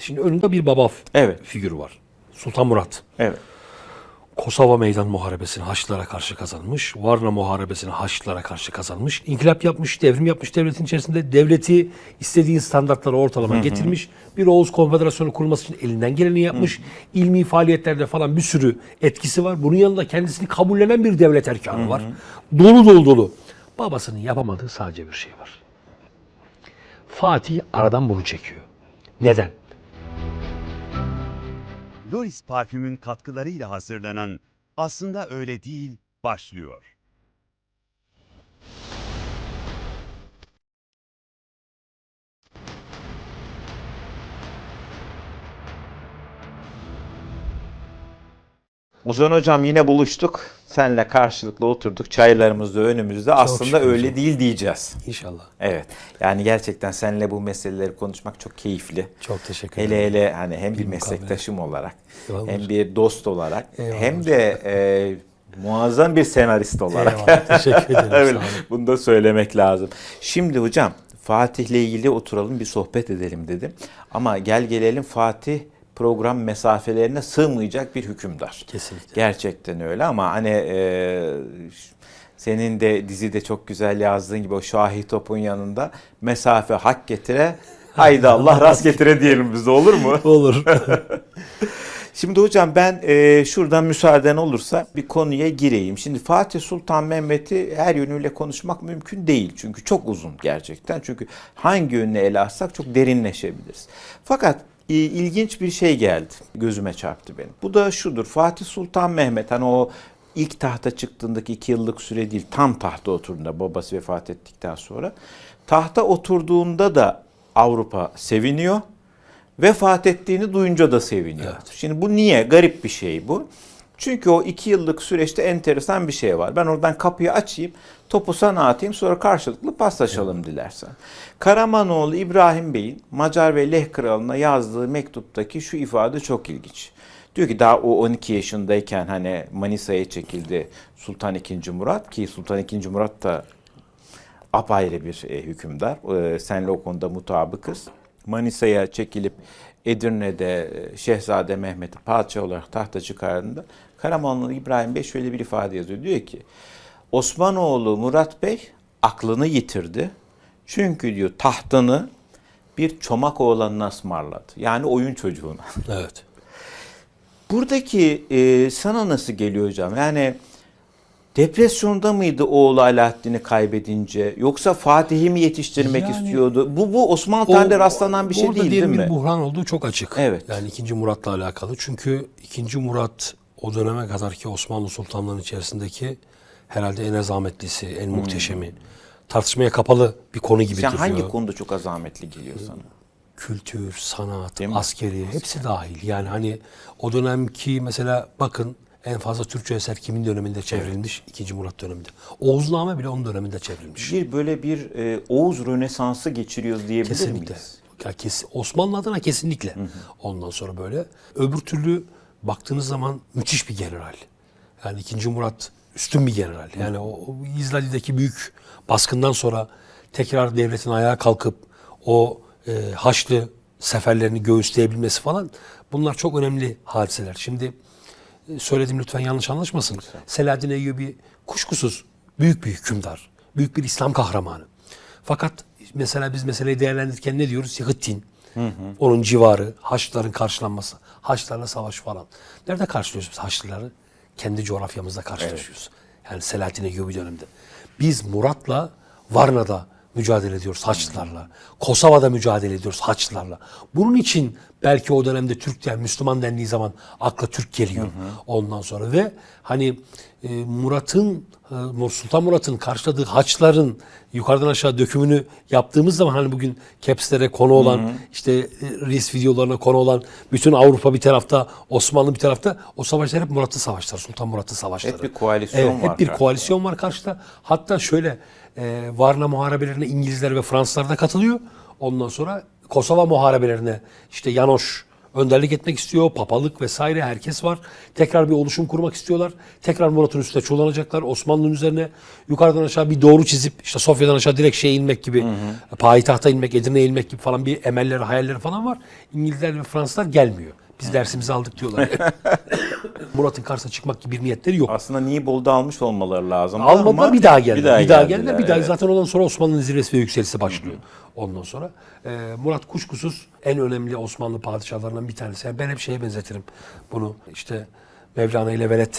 Şimdi önünde bir baba Evet. figürü var. Sultan Murat. Evet. Kosova Meydan Muharebesi'ni Haçlılara karşı kazanmış. Varna Muharebesi'ni Haçlılara karşı kazanmış. İnkılap yapmış, devrim yapmış devletin içerisinde. Devleti istediğin standartlara ortalama getirmiş. Bir Oğuz Konfederasyonu kurulması için elinden geleni yapmış. İlmi faaliyetlerde falan bir sürü etkisi var. Bunun yanında kendisini kabullenen bir devlet erkanı var. Dolu dolu dolu. Babasının yapamadığı sadece bir şey var. Fatih aradan bunu çekiyor. Neden? Loris parfümün katkılarıyla hazırlanan Aslında Öyle Değil başlıyor. Ozan hocam yine buluştuk. Senle karşılıklı oturduk. Çaylarımız da önümüzde. Aslında şükür öyle hocam. değil diyeceğiz. İnşallah. Evet. Yani gerçekten seninle bu meseleleri konuşmak çok keyifli. Çok teşekkür Hele ederim. hele hani hem bir Bir mukabele. meslektaşım olarak Eyvallah hem hocam. bir dost olarak Eyvallah hem de e, muazzam bir senarist olarak. Eyvallah, teşekkür ederim. Olun. bunu da söylemek lazım. Şimdi hocam Fatih'le ilgili oturalım bir sohbet edelim dedim. Ama gel gelelim Fatih program mesafelerine sığmayacak bir hükümdar. Kesinlikle. Gerçekten öyle ama hani e, senin de dizide çok güzel yazdığın gibi o Şahi Top'un yanında mesafe hak getire haydi Allah rast getire diyelim biz de olur mu? Olur. Şimdi hocam ben e, şuradan müsaaden olursa bir konuya gireyim. Şimdi Fatih Sultan Mehmet'i her yönüyle konuşmak mümkün değil. Çünkü çok uzun gerçekten. Çünkü hangi yönünü ele alsak çok derinleşebiliriz. Fakat ilginç bir şey geldi. Gözüme çarptı benim. Bu da şudur. Fatih Sultan Mehmet hani o ilk tahta çıktığındaki iki yıllık süre değil. Tam tahta oturduğunda babası vefat ettikten sonra. Tahta oturduğunda da Avrupa seviniyor vefat ettiğini duyunca da seviniyor. Şimdi bu niye? Garip bir şey bu. Çünkü o iki yıllık süreçte enteresan bir şey var. Ben oradan kapıyı açayım, topu sana atayım sonra karşılıklı paslaşalım dilersen. Karamanoğlu İbrahim Bey'in Macar ve Leh Kralı'na yazdığı mektuptaki şu ifade çok ilginç. Diyor ki daha o 12 yaşındayken hani Manisa'ya çekildi Sultan II. Murat ki Sultan II. Murat da apayrı bir e, hükümdar. E, senle o konuda mutabıkız. Manisa'ya çekilip Edirne'de e, Şehzade Mehmet'i padişah olarak tahta çıkardığında Karamanlı İbrahim Bey şöyle bir ifade yazıyor. Diyor ki Osmanoğlu Murat Bey aklını yitirdi. Çünkü diyor tahtını bir çomak oğlanına ısmarladı. Yani oyun çocuğuna. evet. Buradaki e, sana nasıl geliyor hocam? Yani depresyonda mıydı oğlu Alaaddin'i kaybedince yoksa Fatih'i mi yetiştirmek Yani- istiyordu? Bu bu Osmanlı tarihinde rastlanan bir şey orada değil değil mi? bir buhran olduğu çok açık. Evet. Yani 2. Murat'la alakalı. Çünkü 2. Murat o döneme kadar ki Osmanlı sultanlarının içerisindeki herhalde en azametlisi, en muhteşemi. Tartışmaya kapalı bir konu gibi Hmm. Sen duruyor. hangi konuda çok azametli geliyor sana? Kültür, sanat, Değil mi? askeri hepsi dahil. Yani hani o dönemki mesela bakın en fazla Türkçe eser kimin döneminde çevrilmiş? 2. Murat döneminde. Oğuzname bile onun döneminde çevrilmiş. Bir böyle bir e, Oğuz Rönesansı geçiriyoruz diyebilir Kesinlikle. miyiz? Ya kes, Osmanlı adına kesinlikle. Ondan sonra böyle. Öbür türlü baktığınız zaman müthiş bir general. Yani 2. Murat üstün bir general. Yani o, o İzlali'deki büyük baskından sonra tekrar devletin ayağa kalkıp o e, Haçlı seferlerini göğüsleyebilmesi falan bunlar çok önemli hadiseler. Şimdi e, söyledim lütfen yanlış anlaşmasın. Selahaddin Eyyubi kuşkusuz büyük bir hükümdar. Büyük bir İslam kahramanı. Fakat mesela biz meseleyi değerlendirirken ne diyoruz? Hıttin. Onun civarı, Haçlıların karşılanması, Haçlılarla savaş falan. Nerede karşılıyoruz biz Haçlıları? Kendi coğrafyamızda karşılaşıyoruz. Yani Selahattin Eyyubi döneminde. Biz Murat'la Varna'da mücadele ediyoruz Haçlılarla. Kosova'da mücadele ediyoruz Haçlılarla. Bunun için belki o dönemde Türk yani Müslüman dendiği zaman akla Türk geliyor ondan sonra ve hani e, Murat'ın e, Sultan Murat'ın karşıladığı Haçlıların yukarıdan aşağı dökümünü yaptığımız zaman hani bugün Caps'lere konu olan işte e, Reels videolarına konu olan bütün Avrupa bir tarafta Osmanlı bir tarafta o savaşlar hep Murat'ın savaşları Sultan Murat'ın savaşları. Hep bir koalisyon Evet, var Hep bir karşıda. koalisyon var karşıda. Hatta şöyle e, Varna muharebelerine İngilizler ve Fransızlar da katılıyor. Ondan sonra Kosova muharebelerine işte Yanoş önderlik etmek istiyor. Papalık vesaire herkes var. Tekrar bir oluşum kurmak istiyorlar. Tekrar Murat'ın üstüne çullanacaklar. Osmanlı'nın üzerine yukarıdan aşağı bir doğru çizip işte Sofya'dan aşağı direkt şeye inmek gibi, payitahta inmek, Edirne'ye inmek gibi falan bir emelleri, hayalleri falan var. İngilizler ve Fransızlar gelmiyor. Biz dersimizi aldık diyorlar. Murat'ın karşısına çıkmak gibi bir niyetleri yok. Aslında Nibolu'da almış olmaları lazım. Almadılar bir daha geldiler. Bir daha, geldiler, geldiler. Bir daha evet. zaten ondan sonra Osmanlı'nın zirvesi ve yükselişi başlıyor. Ondan sonra Ee, Murat kuşkusuz en önemli Osmanlı padişahlarından bir tanesi. Yani ben hep şeye benzetirim bunu. İşte Mevlana ile Veled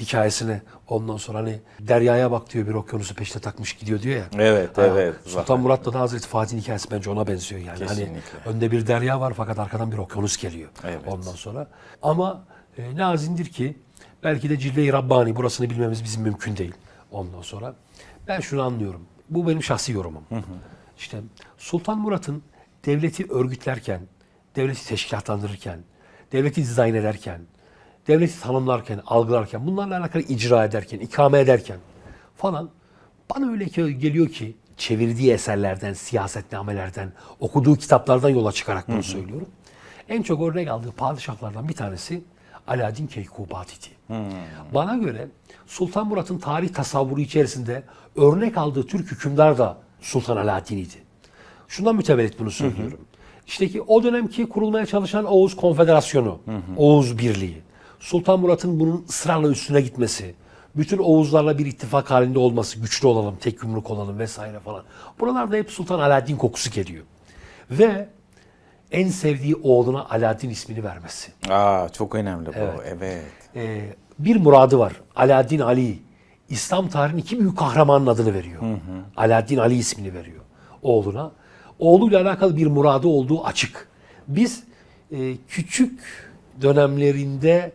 hikayesine ondan sonra hani deryaya bak diyor bir okyanusu peşine takmış gidiyor diyor ya. Evet, Ha, evet. Sultan Murat'la da Hazreti Fatih'in hikayesi bence ona benziyor yani. Hani Kesinlikle. önde bir derya var fakat arkadan bir okyanus geliyor. Evet. Ondan sonra. Ama e, nazindir ki belki de cilve-i Rabbani burasını bilmemiz bizim mümkün değil. Ondan sonra ben şunu anlıyorum. Bu benim şahsi yorumum. İşte Sultan Murat'ın devleti örgütlerken, devleti teşkilatlandırırken, devleti dizayn ederken, devleti tanımlarken, algılarken, bunlarla alakalı icra ederken, ikame ederken falan bana öyle geliyor ki çevirdiği eserlerden, siyasetnamelerden, okuduğu kitaplardan yola çıkarak bunu söylüyorum. En çok örnek aldığı padişahlardan bir tanesi Alaaddin Keykubati'di. Bana göre Sultan Murat'ın tarih tasavvuru içerisinde örnek aldığı Türk hükümdar da Sultan Alaaddin'iydi. Şundan mütevellit bunu söylüyorum. İşte ki o dönemki kurulmaya çalışan Oğuz Konfederasyonu, Oğuz Birliği, Sultan Murat'ın bunun ısrarla üstüne gitmesi, bütün Oğuzlarla bir ittifak halinde olması, güçlü olalım, tek yumruk olalım vesaire falan. Buralarda hep Sultan Alaaddin kokusu geliyor. Ve en sevdiği oğluna Alaaddin ismini vermesi. Aa, çok önemli bu. Evet. Ee, bir muradı var. Alaaddin Ali. İslam tarihinin iki büyük kahramanın adını veriyor. Alaaddin Ali ismini veriyor oğluna. Oğluyla alakalı bir muradı olduğu açık. Biz e, küçük dönemlerinde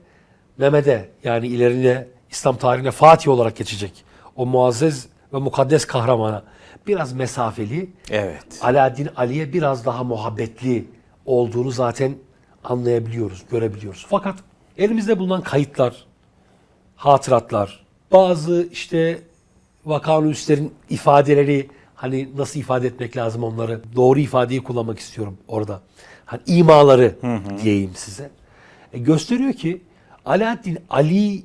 Mehmet'e yani ilerine İslam tarihine Fatih olarak geçecek o muazzez ve mukaddes kahramana biraz mesafeli, Evet. Alaaddin Ali'ye biraz daha muhabbetli olduğunu zaten anlayabiliyoruz, görebiliyoruz. Fakat elimizde bulunan kayıtlar, hatıratlar, bazı işte vakanüslerin ifadeleri hani nasıl ifade etmek lazım onları doğru ifadeyi kullanmak istiyorum orada. Hani imaları diyeyim size. E, gösteriyor ki Alaaddin Ali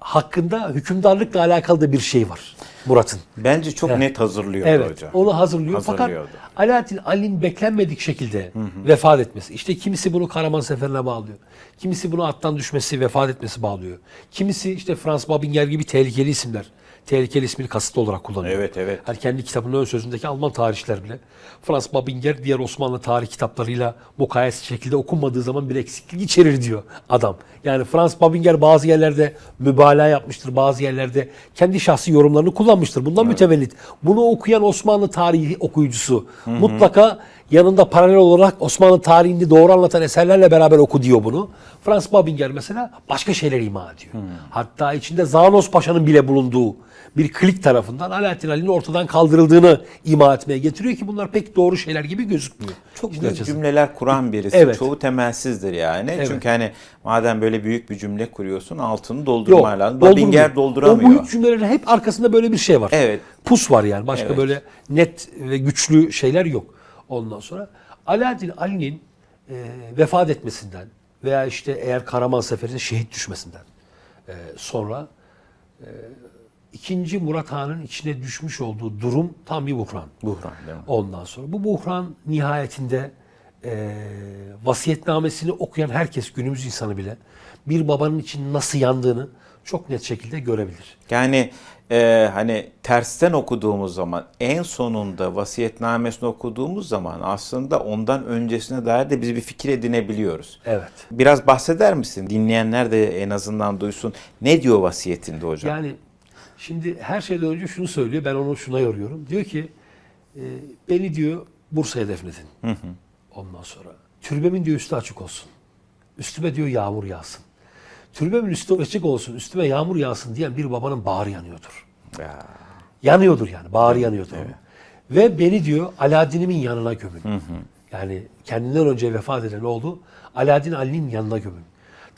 hakkında hükümdarlıkla alakalı da bir şey var Murat'ın. Bence çok Evet. net hazırlıyordu Evet, hocam. onu hazırlıyor. Fakat Alaaddin Ali'nin beklenmedik şekilde vefat etmesi. İşte kimisi bunu Karaman Seferi'ne bağlıyor. Kimisi bunu attan düşmesi, vefat etmesi bağlıyor. Kimisi işte Frans Babinger gibi tehlikeli isimler. Tehlikeli ismini kasıtlı olarak kullanıyor. Evet, evet. Hani kendi kitabının ön sözündeki Alman tarihçiler bile. Frans Babinger diğer Osmanlı tarih kitaplarıyla mukayese şekilde okunmadığı zaman bir eksiklik içerir diyor adam. Yani Frans Babinger bazı yerlerde mübalağa yapmıştır, bazı yerlerde kendi şahsi yorumlarını kullanmıştır. Bundan mütevellit. Bunu okuyan Osmanlı tarihi okuyucusu mutlaka yanında paralel olarak Osmanlı tarihini doğru anlatan eserlerle beraber oku diyor bunu. Frans Babinger mesela başka şeyler ima ediyor. Hatta içinde Zanos Paşa'nın bile bulunduğu bir klik tarafından Alaaddin Ali'nin ortadan kaldırıldığını ima etmeye getiriyor ki bunlar pek doğru şeyler gibi gözükmüyor. Çok İşin büyük açıkçası. cümleler kuran birisi. Evet. Çoğu temelsizdir yani. Evet. Çünkü hani madem böyle büyük bir cümle kuruyorsun altını doldurman lazım. Babinger O dolduramıyor. büyük cümlelerin hep arkasında böyle bir şey var. Evet. Pus var yani. Başka Evet. böyle net ve güçlü şeyler yok. Ondan sonra Alaaddin Ali'nin e, vefat etmesinden veya işte eğer Karaman Seferi'nde şehit düşmesinden e, sonra e, ikinci Murat Han'ın içine düşmüş olduğu durum tam bir buhran. Buhran değil mi? Ondan sonra bu buhran nihayetinde e, vasiyetnamesini okuyan herkes günümüz insanı bile bir babanın için nasıl yandığını çok net şekilde görebilir. Yani e, hani tersten okuduğumuz zaman en sonunda vasiyetnamesini okuduğumuz zaman aslında ondan öncesine dair de biz bir fikir edinebiliyoruz. Evet. Biraz bahseder misin? Dinleyenler de en azından duysun. Ne diyor vasiyetinde hocam? Yani şimdi her şeyden önce şunu söylüyor. Ben onu şuna yoruyorum. Diyor ki e, beni diyor Bursa'ya defnedin. Ondan sonra türbemin diyor üstü açık olsun. Üstüme diyor yağmur yağsın. Türbemin üstü açık olsun, üstüme yağmur yağsın diyen bir babanın bağrı yanıyordur. Ya. Yanıyordur yani. Bağrı yanıyordur. onun. Ve beni diyor Alaaddin'imin yanına gömün. Yani kendinden önce vefat eden oğlu Alaaddin Ali'nin yanına gömün.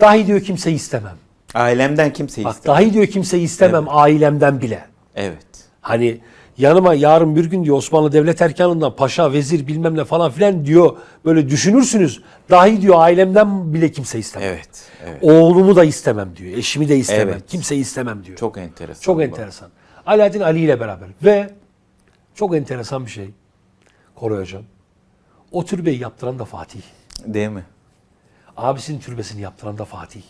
Dahi diyor kimseyi istemem. Ailemden kimseyi Bak istemem. dahi diyor kimseyi istemem ailemden bile. Evet. Hani yanıma yarın bir gün diyor Osmanlı Devlet Erkanı'ndan paşa, vezir bilmem ne falan filan diyor. Böyle düşünürsünüz. Dahi diyor ailemden bile kimse istemem. Evet. Evet. Oğlumu da istemem diyor. Eşimi de istemem. Evet. Kimseyi istemem diyor. Çok enteresan. Çok bu. enteresan. Alaaddin Ali ile beraber ve çok enteresan bir şey Koray Hocam. O türbeyi yaptıran da Fatih. Değil mi? Abisinin türbesini yaptıran da Fatih.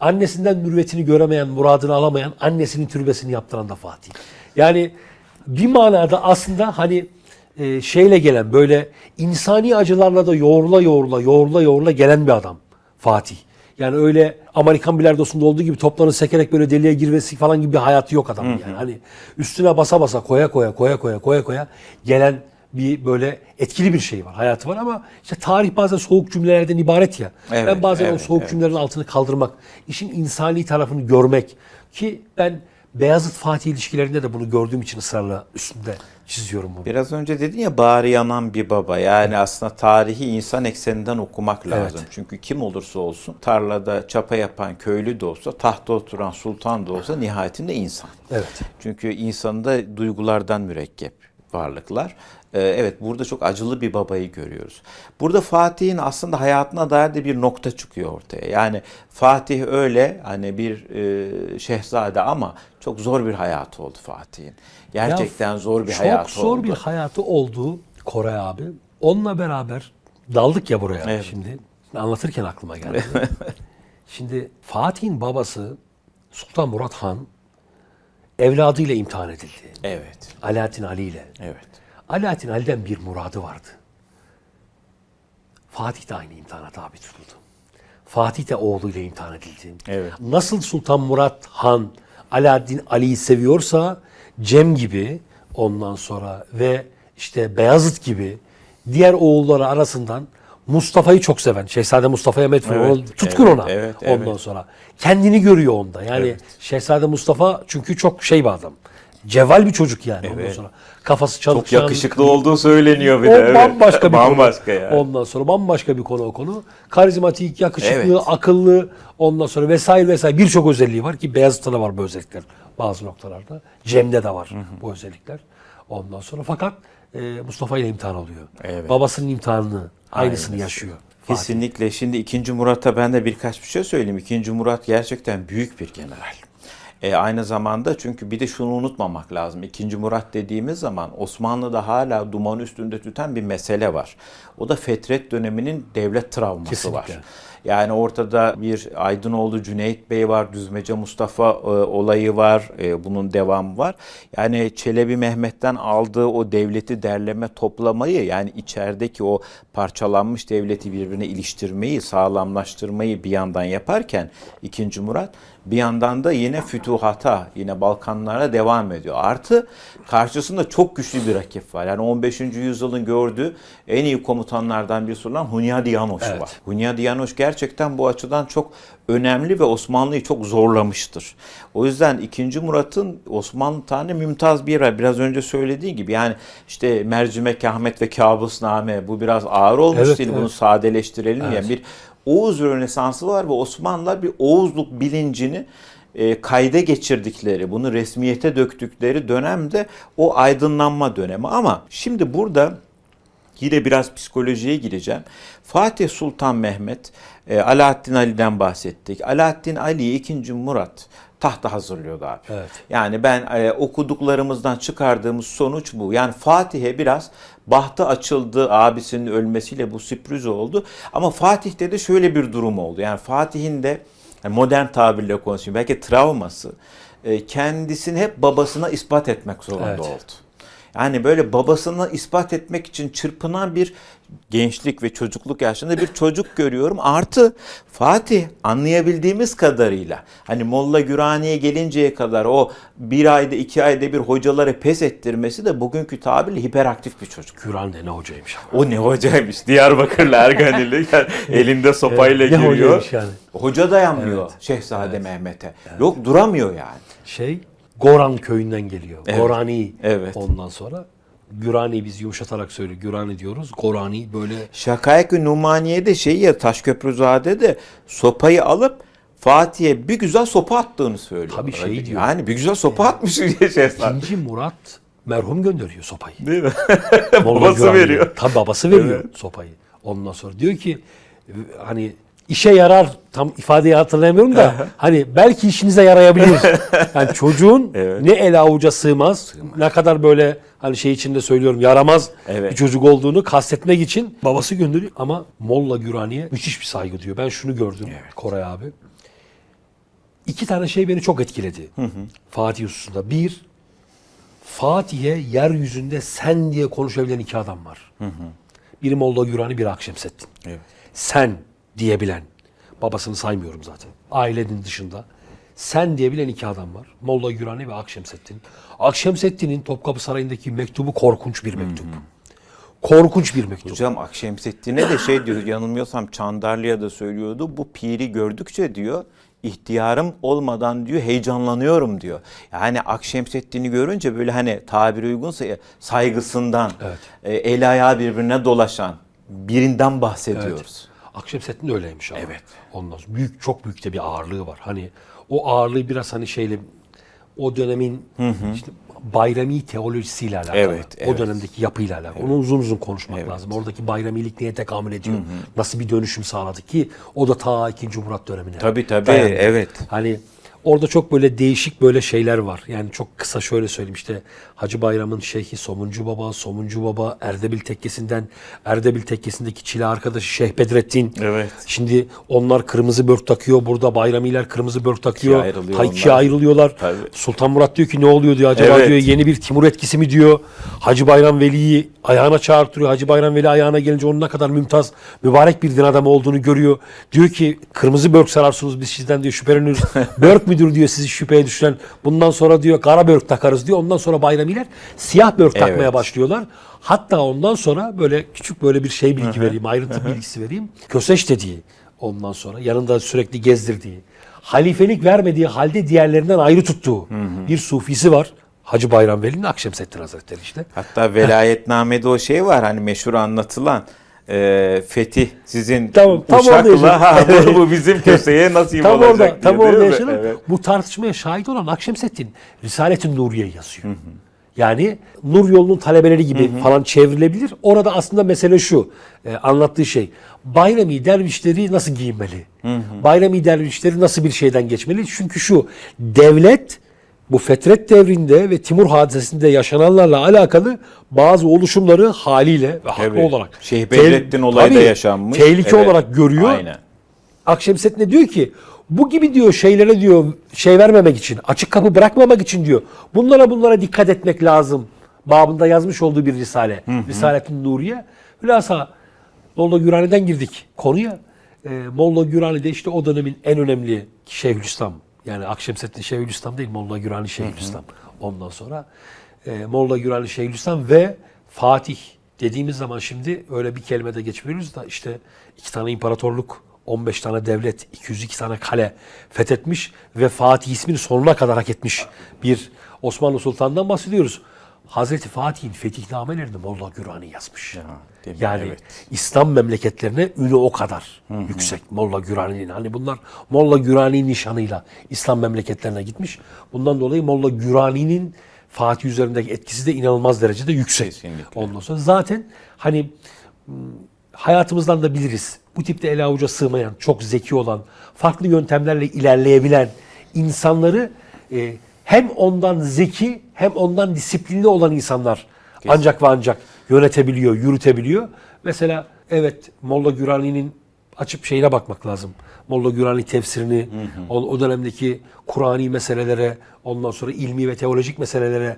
Annesinden mürüvvetini göremeyen, muradını alamayan annesinin türbesini yaptıran da Fatih. Yani bir manada aslında hani e, şeyle gelen böyle insani acılarla da yoğrula yoğrula yoğrula yoğrula gelen bir adam Fatih. Yani öyle Amerikan bilardosunda olduğu gibi toplarını sekerek böyle deliğe girmesi falan gibi bir hayatı yok adamın yani. Hani üstüne basa basa koya koya koya koya koya koya gelen bir böyle etkili bir şey var, hayatı var ama işte tarih bazen soğuk cümlelerden ibaret ya. Evet, ben bazen o evet, soğuk evet. cümlelerin altını kaldırmak, işin insani tarafını görmek ki ben Beyazıt Fatih ilişkilerinde de bunu gördüğüm için ısrarla üstünde çiziyorum bunu. Biraz önce dedin ya bari yanan bir baba. Yani aslında tarihi insan ekseninden okumak lazım. Evet. Çünkü kim olursa olsun tarlada çapa yapan köylü de olsa, tahta oturan sultan da olsa nihayetinde insan. Evet. Çünkü insanın da duygulardan mürekkep varlıklar. Ee, evet burada çok acılı bir babayı görüyoruz. Burada Fatih'in aslında hayatına dair de bir nokta çıkıyor ortaya. Yani Fatih öyle hani bir e, şehzade ama çok zor bir hayatı oldu Fatih'in. Gerçekten Ya, zor bir çok hayatı zor oldu. bir hayatı oldu Koray abi. Onunla beraber daldık ya buraya Evet. şimdi. Anlatırken aklıma geldi. şimdi Fatih'in babası Sultan Murat Han evladıyla imtihan edildi. Evet. Alaaddin Ali ile. Evet. Alaaddin Ali'den bir muradı vardı. Fatih de aynı imtihana tabi tutuldu. Fatih de oğluyla imtihan edildi. Evet. Nasıl Sultan Murat Han Alaaddin Ali'yi seviyorsa Cem gibi ondan sonra ve işte Beyazıt gibi diğer oğulları arasından Mustafa'yı çok seven, Şehzade Mustafa'ya metfun, Evet, tutkun evet, ona evet, ondan evet. sonra. Kendini görüyor onda. Yani Evet. Şehzade Mustafa çünkü çok şey bir adam. Cevval bir çocuk yani ondan Evet. sonra. Kafası Çok çalışan, yakışıklı olduğu söyleniyor bir o de. evet. bambaşka bir bambaşka konu. yani. Ondan sonra bambaşka bir konu o konu. Karizmatik, yakışıklı, Evet. akıllı ondan sonra vesaire vesaire birçok özelliği var ki Beyazıt'ta da var bu özellikler bazı noktalarda. Cem'de de var bu özellikler. Ondan sonra fakat e, Mustafa ile imtihan oluyor. Evet. Babasının imtihanını aynısını Aynısı. yaşıyor. Fatih. Kesinlikle. Şimdi 2. Murat'a ben de birkaç bir şey söyleyeyim. 2. Murat gerçekten büyük bir general. E, aynı zamanda çünkü bir de şunu unutmamak lazım. 2. Murat dediğimiz zaman Osmanlı'da hala duman üstünde tüten bir mesele var. O da Fetret döneminin devlet travması Kesinlikle. var. Yani ortada bir Aydınoğlu Cüneyt Bey var, Düzmece Mustafa e, olayı var, e, bunun devamı var. Yani Çelebi Mehmet'ten aldığı o devleti derleme toplamayı yani içerideki o parçalanmış devleti birbirine iliştirmeyi, sağlamlaştırmayı bir yandan yaparken 2. Murat bir yandan da yine fütuhata, yine Balkanlara devam ediyor. Artı karşısında çok güçlü bir rakip var. Yani 15. yüzyılın gördüğü en iyi komutanlardan birisi olan Hunyadi Yanoş Evet. var. Hunyadi Yanoş gerçekten bu açıdan çok önemli ve Osmanlı'yı çok zorlamıştır. O yüzden 2. Murat'ın Osmanlı tane mümtaz bir yer. Biraz önce söylediği gibi yani işte Mercimek Ahmet ve Kabusname bu biraz ağır olmuş Evet, değil. evet. Bunu sadeleştirelim Evet. yani bir Oğuz Rönesansı var ve Osmanlılar bir Oğuzluk bilincini e, kayda geçirdikleri, bunu resmiyete döktükleri dönemde o aydınlanma dönemi. Ama şimdi burada Yine biraz psikolojiye gireceğim. Fatih Sultan Mehmet, e, Alaaddin Ali'den bahsettik. Alaaddin Ali 2. Murat tahta hazırlıyordu abi. Evet. Yani ben e, okuduklarımızdan çıkardığımız sonuç bu. Yani Fatih'e biraz bahtı açıldı abisinin ölmesiyle bu sürpriz oldu. Ama Fatih'te de şöyle bir durum oldu. Yani Fatih'in de modern tabirle konuşayım belki travması e, kendisini hep babasına ispat etmek zorunda Evet. oldu. Yani böyle babasını ispat etmek için çırpınan bir gençlik ve çocukluk yaşında bir çocuk görüyorum. Artı Fatih anlayabildiğimiz kadarıyla hani Molla Gürani'ye gelinceye kadar o bir ayda iki ayda bir hocaları pes ettirmesi de bugünkü tabirle hiperaktif bir çocuk. Güran de ne hocaymış ama. O ne hocaymış Diyarbakırlı Erganili yani elinde sopayla Evet, ne giriyor. hocaymış yani. Hoca dayanmıyor Şehzade Mehmet'e. Yok duramıyor yani. Şey Goran köyünden geliyor. Evet. Gorani Evet. ondan sonra. Gürani biz yumuşatarak söylüyor. Gürani diyoruz. Gorani böyle Şakayek-ı Numaniye'de şey ya Taşköprüzade de sopayı alıp Fatih'e bir güzel sopa attığını söylüyor. Tabii şey diyor. Yani bir güzel sopa atmış şehzade. İkinci Murat merhum gönderiyor sopayı. Değil mi? Babası Gürani'ye. veriyor. Tabii babası veriyor sopayı. Ondan sonra diyor ki hani işe yarar tam ifadeyi hatırlayamıyorum da hani belki işinize yarayabilir. Yani çocuğun Evet. ne el avuca sığmaz, ne kadar böyle hani şey içinde söylüyorum yaramaz Evet. bir çocuk olduğunu kastetmek için babası gönderiyor ama Molla Gürani'ye müthiş bir saygı diyor. Ben şunu gördüm Koray abi. İki tane şey beni çok etkiledi. Fatih hususunda. Bir, Fatih'e yeryüzünde sen diye konuşabilen iki adam var. Biri Molla Gürani, biri Akşemseddin. Evet. Sen diyebilen. Babasını saymıyorum zaten. Ailenin dışında. Sen diyebilen iki adam var. Molla Gürani ve Akşemseddin. Akşemseddin'in Topkapı Sarayı'ndaki mektubu korkunç bir mektup. Korkunç bir mektup. Hocam Akşemseddin'e de şey diyor yanılmıyorsam Çandarlı'ya da söylüyordu. Bu piri gördükçe diyor ihtiyarım olmadan diyor heyecanlanıyorum diyor. Yani Akşemseddin'i görünce böyle hani tabiri uygunsa ya, saygısından Evet. e, el ayağı birbirine dolaşan birinden bahsediyoruz. Akşemseddin de öyleymiş ama. Evet. Ondan sonra büyük çok büyük de bir ağırlığı var. Hani o ağırlığı biraz hani şeyle o dönemin işte Bayrami teolojisiyle alakalı. Evet, O evet. dönemdeki yapıyla alakalı. Onu uzun uzun konuşmak lazım. Oradaki Bayramilik neye tekamül ediyor? Nasıl bir dönüşüm sağladı ki o da ta 2. Murat dönemine. Tabii, tabii, dayandı. evet. Hani orada çok böyle değişik böyle şeyler var. Yani çok kısa şöyle söyleyeyim işte Hacı Bayram'ın şeyhi Somuncu Baba, Somuncu Baba Erdebil Tekkesi'nden Erdebil Tekkesi'ndeki çile arkadaşı Şeyh Bedrettin. Evet. Şimdi onlar kırmızı börk takıyor. Burada Bayramiler kırmızı börk takıyor. İkiye ayrılıyor Ha, onlar. ikiye ayrılıyorlar. Tabii. Sultan Murat diyor ki ne oluyor diyor. Acaba Evet. diyor yeni bir Timur etkisi mi diyor. Hacı Bayram Veli'yi ayağına çağırtıyor. Hacı Bayram Veli ayağına gelince onun ne kadar mümtaz, mübarek bir din adamı olduğunu görüyor. Diyor ki kırmızı börk sararsınız biz sizden diyor şüpheleniyoruz. börk müdür diyor sizi şüpheye düşüren. Bundan sonra diyor kara börk takarız diyor. Ondan sonra Bayramiler siyah börk takmaya Evet. başlıyorlar. Hatta ondan sonra böyle küçük böyle bir şey bilgi vereyim, ayrıntı bilgisi vereyim. Köseş dediği ondan sonra yanında sürekli gezdirdiği, halifelik vermediği halde diğerlerinden ayrı tuttuğu bir sufisi var. Hacı Bayram Veli'nin Akşemseddin Hazretleri işte. Hatta velayetnamede o şey var hani meşhur anlatılan e, Fetih sizin Tamam, tam uçakla ha, bu, bu bizim köseye nasip Tam olacak orada, diye, tam orada yaşanan Evet. bu tartışmaya şahit olan Akşemseddin Risalet-i Nuriye'yi yazıyor. Yani Nur yolunun talebeleri gibi falan çevrilebilir. Orada aslında mesele şu. e, anlattığı şey. Bayrami dervişleri nasıl giyinmeli? Bayrami dervişleri nasıl bir şeyden geçmeli? Çünkü şu devlet bu fetret devrinde ve Timur hadisesinde yaşananlarla alakalı bazı oluşumları haliyle ve haklı Tabii. olarak Şeyh Bedrettin olayı da yaşanmış. Tehlike Evet. olarak görüyor. Aynen. Akşemseddin diyor ki bu gibi diyor şeylere diyor şey vermemek için, açık kapı bırakmamak için diyor. Bunlara bunlara dikkat etmek lazım. Babında yazmış olduğu bir risale. Risaletin Nuriye. Hülasa Molla Gürani'den girdik konuya. Ee, Molla Gürani de işte o dönemin en önemli Şeyhülislam. Yani Akşemseddin Şeyhülislam değil, Molla Gürani Şeyhülislam. Ondan sonra e, Molla Gürani Şeyhülislam ve Fatih dediğimiz zaman şimdi öyle bir kelimede geçmiyoruz da işte iki tane imparatorluk 15 tane devlet, 202 tane kale fethetmiş ve Fatih ismini sonuna kadar hak etmiş bir Osmanlı Sultan'dan bahsediyoruz. Hazreti Fatih'in fetihnamelerini Molla Gürani yazmış. mi? yani Evet. İslam memleketlerine ünü o kadar yüksek Molla Gürani'nin. Hani bunlar Molla Gürani nişanıyla İslam memleketlerine gitmiş. Bundan dolayı Molla Gürani'nin Fatih üzerindeki etkisi de inanılmaz derecede yüksek. Kesinlikle. Ondan sonra zaten hani hayatımızdan da biliriz. Bu tipte ele avuca sığmayan, çok zeki olan, farklı yöntemlerle ilerleyebilen insanları e, hem ondan zeki hem ondan disiplinli olan insanlar ancak ve ancak yönetebiliyor, yürütebiliyor. Mesela evet Molla Gürani'nin açıp şeyine bakmak lazım. Molla Gürani tefsirini, o, o dönemdeki Kur'ani meselelere, ondan sonra ilmi ve teolojik meselelere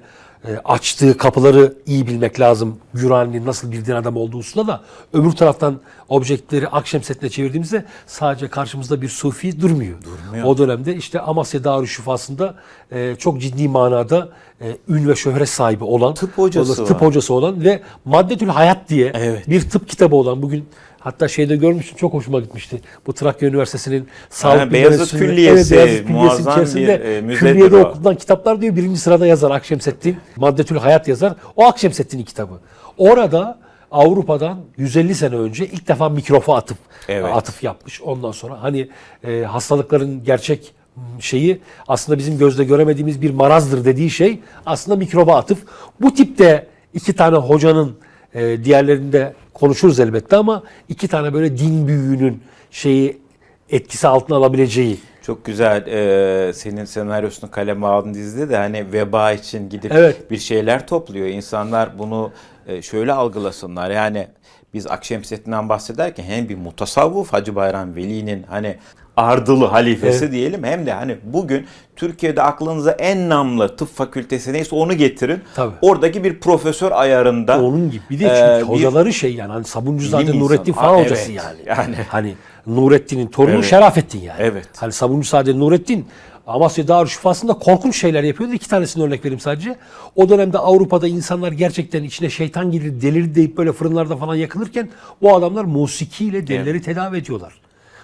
açtığı kapıları iyi bilmek lazım. Gürani'nin nasıl bir din adamı olduğu hususunda da öbür taraftan objektleri Akşemseddin'e çevirdiğimizde sadece karşımızda bir sufi durmuyor. Durmuyor. O dönemde işte Amasya Darüşşifası'nda e, çok ciddi manada e, ün ve şöhret sahibi olan, Tıp hocası tıp var. hocası olan ve Maddetül Hayat diye Evet. bir tıp kitabı olan bugün hatta şeyde görmüştüm çok hoşuma gitmişti. Bu Trakya Üniversitesi'nin Sağlık Beyazıt Üniversitesi'nin- Külliyesi, evet, Beyazıt Külliyesi içerisinde bir, e, külliyede o. okutulan kitaplar diyor birinci sırada yazar Akşemseddin. Maddetül Hayat yazar. O Akşemseddin'in kitabı. Orada Avrupa'dan 150 sene önce ilk defa mikrofa atıp Evet. atıf yapmış. Ondan sonra hani e, hastalıkların gerçek şeyi aslında bizim gözle göremediğimiz bir marazdır dediği şey aslında mikroba atıf. Bu tipte iki tane hocanın e, diğerlerinde konuşuruz elbette ama iki tane böyle din büyüğünün şeyi etkisi altına alabileceği Çok güzel e, senin senaryosunu kaleme aldın dizide de hani veba için gidip Evet. bir şeyler topluyor. İnsanlar bunu e, şöyle algılasınlar. Yani biz Akşemseddin'den bahsederken hem bir mutasavvuf Hacı Bayram Veli'nin hani ardılı halifesi Evet. diyelim hem de hani bugün Türkiye'de aklınıza en namlı tıp fakültesi neyse onu getirin. Tabii. Oradaki bir profesör ayarında Onun gibi. Bir de çünkü bir- hocaları şey yani hani Sabuncuzade Bilim Nurettin falan Ha, hocası evet. yani. Yani. Hani Nurettin'in torunu Evet. Şerafettin yani. Evet. Hani Sabuncuzade Nurettin Amasya Darüşşifası'nda korkunç şeyler yapıyordu. İki tanesini örnek vereyim sadece. O dönemde Avrupa'da insanlar gerçekten içine şeytan gelir, delir deyip böyle fırınlarda falan yakılırken o adamlar musikiyle delileri tedavi ediyorlar.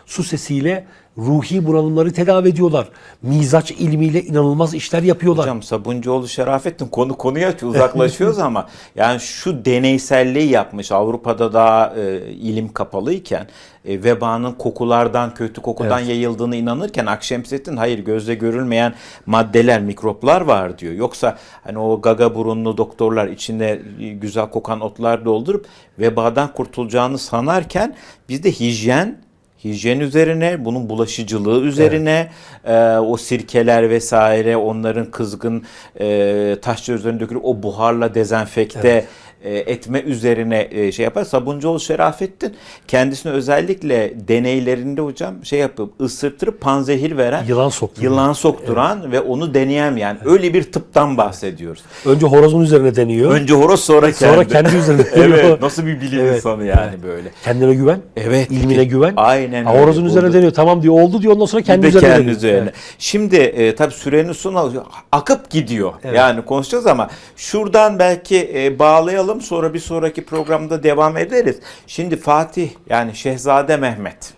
Su sesiyle ruhi bunalımları tedavi ediyorlar. Mizaç ilmiyle inanılmaz işler yapıyorlar. Hocam Sabuncuoğlu Şerafettin konu konuya uzaklaşıyoruz ama yani şu deneyselliği yapmış Avrupa'da daha e, ilim kapalıyken e, vebanın kokulardan kötü kokudan Evet. yayıldığını inanırken Akşemseddin hayır gözle görülmeyen maddeler mikroplar var diyor. Yoksa hani o gaga burunlu doktorlar içinde e, güzel kokan otlar doldurup vebadan kurtulacağını sanarken bizde hijyen hijyen üzerine, bunun bulaşıcılığı üzerine, e, o sirkeler vesaire, onların kızgın e, taşça üzerine dökülüp o buharla dezenfekte e, etme üzerine e, şey yapar. Sabuncuoğlu Şerafettin kendisine özellikle deneylerinde hocam şey yapıp ısırtırıp panzehir veren, Yılan sokturuyor. yılan sokturan ve onu deneyen yani öyle bir tıptan bahsediyoruz. Önce horozun üzerine deniyor. Önce horoz sonra kendi. Sonra kendi üzerine deniyor. evet, nasıl bir bilim Evet, insanı yani böyle. Kendine güven. Evet. ilmine güven. Aynen Ha, öyle. horozun üzerine Burada- deniyor. Tamam diyor. Oldu diyor. Ondan sonra kendi de üzerine kendi üzerine. Evet. Şimdi e, tabii sürenin sonu akıp gidiyor. Yani konuşacağız ama şuradan belki e, bağlayalım sonra bir sonraki programda devam ederiz. Şimdi Fatih yani Şehzade Mehmet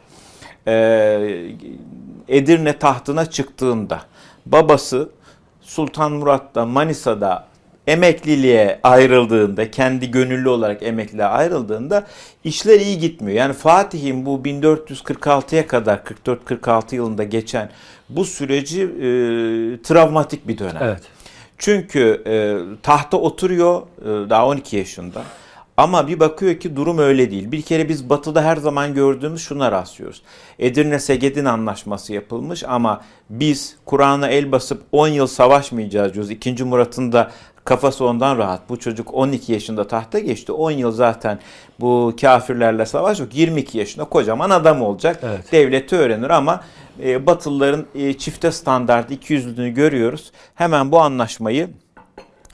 e, Edirne tahtına çıktığında babası Sultan Murat'ta Manisa'da emekliliğe ayrıldığında, kendi gönüllü olarak emekliliğe ayrıldığında işler iyi gitmiyor. Yani Fatih'in bu 1446'ya kadar 44-46 yılında geçen bu süreci e, travmatik bir dönem. Evet. Çünkü e, tahta oturuyor e, daha 12 yaşında. Ama bir bakıyor ki durum öyle değil. Bir kere biz batıda her zaman gördüğümüz şuna rastlıyoruz. Edirne Segedin anlaşması yapılmış ama biz Kur'an'a el basıp 10 yıl savaşmayacağız diyoruz. İkinci Murat'ın da kafası ondan rahat. Bu çocuk 12 yaşında tahta geçti. 10 yıl zaten bu kafirlerle savaş yok. 22 yaşında kocaman adam olacak. Evet. Devleti öğrenir ama e, Batılıların e, çifte standart ikiyüzlülüğünü görüyoruz. Hemen bu anlaşmayı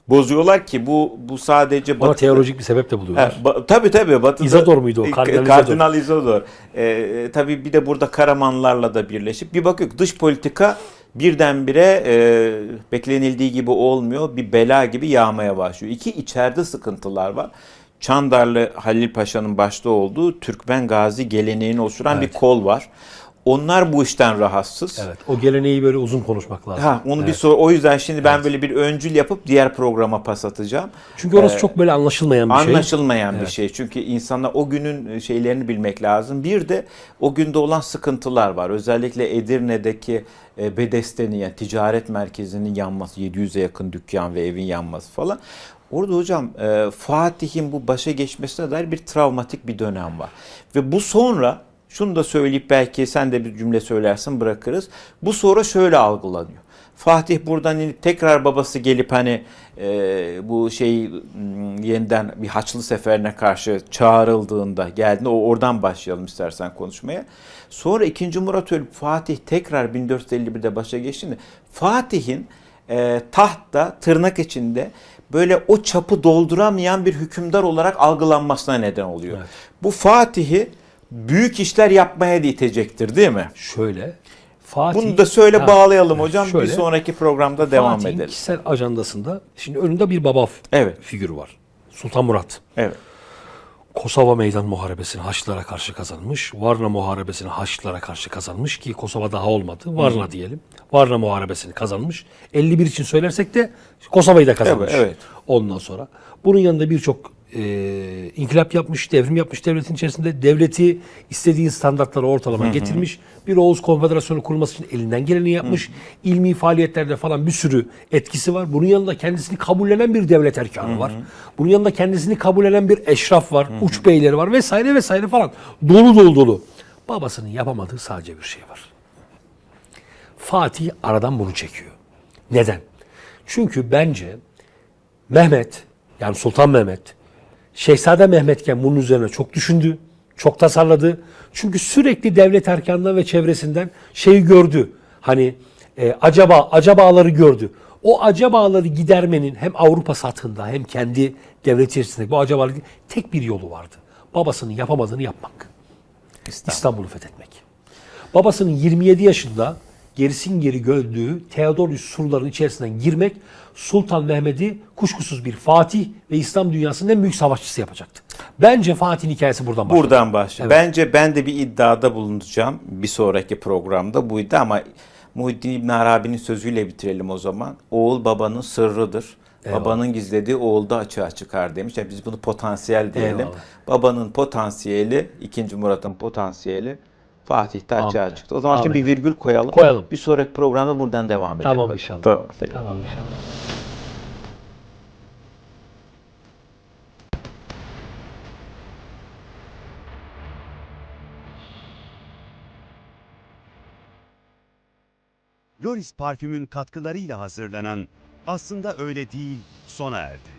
bozuyorlar ki bu bu sadece Buna Batı- teolojik bir sebep de Ha, buluyorlar. ba- tabii tabii Batı'da İzodor muydu o? Kardinal Kardinal İzodor. E, e, tabii bir de burada Karamanlarla da birleşip bir bakıyor dış politika birdenbire e, beklenildiği gibi olmuyor. Bir bela gibi yağmaya başlıyor. İki içeride sıkıntılar var. Çandarlı Halil Paşa'nın başta olduğu Türkmen Gazi geleneğini oluşturan Evet. bir kol var. Onlar bu işten rahatsız. Evet. O geleneği böyle uzun konuşmak lazım. Ha, onu bir Evet. soru. O yüzden şimdi ben böyle bir öncül yapıp diğer programa pas atacağım. Çünkü orası Ee, çok böyle anlaşılmayan bir şey. Anlaşılmayan bir Evet. şey. Çünkü insanlar o günün şeylerini bilmek lazım. Bir de o günde olan sıkıntılar var. Özellikle Edirne'deki e, Bedesten'in yani ticaret merkezinin yanması, 700'e yakın dükkan ve evin yanması falan. Orada hocam e, Fatih'in bu başa geçmesine dair bir travmatik bir dönem var. Ve bu sonra şunu da söyleyip belki sen de bir cümle söylersin bırakırız. Bu sonra şöyle algılanıyor. Fatih buradan inip tekrar babası gelip hani e, bu şey yeniden bir Haçlı seferine karşı çağrıldığında geldiğinde o oradan başlayalım istersen konuşmaya. Sonra 2. Murat ölüp Fatih tekrar 1451'de başa geçtiğinde Fatih'in e, tahtta tırnak içinde böyle o çapı dolduramayan bir hükümdar olarak algılanmasına neden oluyor. Evet. Bu Fatih'i büyük işler yapmaya da itecektir değil mi? Şöyle. Fatih, Bunu da söyle Ha, bağlayalım hocam. şöyle. bir sonraki programda devam Fatih'in ederiz. kişisel ajandasında şimdi önünde bir baba Evet. figürü var. Sultan Murat. Evet. Kosova Meydan Muharebesi'ni Haçlılara karşı kazanmış. Varna Muharebesi'ni Haçlılara karşı kazanmış ki Kosova daha olmadı. Varna diyelim. Varna Muharebesi'ni kazanmış. 51 için söylersek de Kosova'yı da kazanmış. Evet, evet. Ondan sonra. Bunun yanında birçok e, inkılap yapmış, devrim yapmış devletin içerisinde. Devleti istediğin standartlara ortalama getirmiş. Bir Oğuz Konfederasyonu kurulması için elinden geleni yapmış. İlmi faaliyetlerde falan bir sürü etkisi var. Bunun yanında kendisini kabullenen bir devlet erkanı var. Bunun yanında kendisini kabullenen bir eşraf var. Uç beyleri var vesaire vesaire falan. Dolu dolu dolu. Babasının yapamadığı sadece bir şey var. Fatih aradan bunu çekiyor. Neden? Çünkü bence Mehmet yani Sultan Mehmet Şehzade Mehmetken bunun üzerine çok düşündü, çok tasarladı. Çünkü sürekli devlet erkanından ve çevresinden şeyi gördü. Hani e, acaba acabaları gördü. O acabaları gidermenin hem Avrupa satında hem kendi devlet içerisinde bu acabaları tek bir yolu vardı. Babasının yapamadığını yapmak. İstanbul. İstanbul'u fethetmek. Babasının 27 yaşında gerisin geri gördüğü Theodorius surların içerisinden girmek Sultan Mehmet'i kuşkusuz bir fatih ve İslam dünyasının en büyük savaşçısı yapacaktı. Bence Fatih'in hikayesi buradan başlıyor. Buradan başlıyor. Evet. Bence ben de bir iddiada bulunacağım bir sonraki programda bu iddia ama Muhyiddin İbn Arabi'nin sözüyle bitirelim o zaman. Oğul babanın sırrıdır. Babanın gizlediği oğulda açığa çıkar demiş. Yani biz bunu potansiyel diyelim. Eyvallah. Babanın potansiyeli, 2. Murat'ın potansiyeli Fatih'te açığa çıktı. O zaman şimdi Amin. bir virgül koyalım. Koyalım. Bir sonraki programda buradan devam edelim. Tamam inşallah. Tamam. Tamam inşallah. Loris parfümün katkılarıyla hazırlanan Aslında Öyle Değil sona erdi.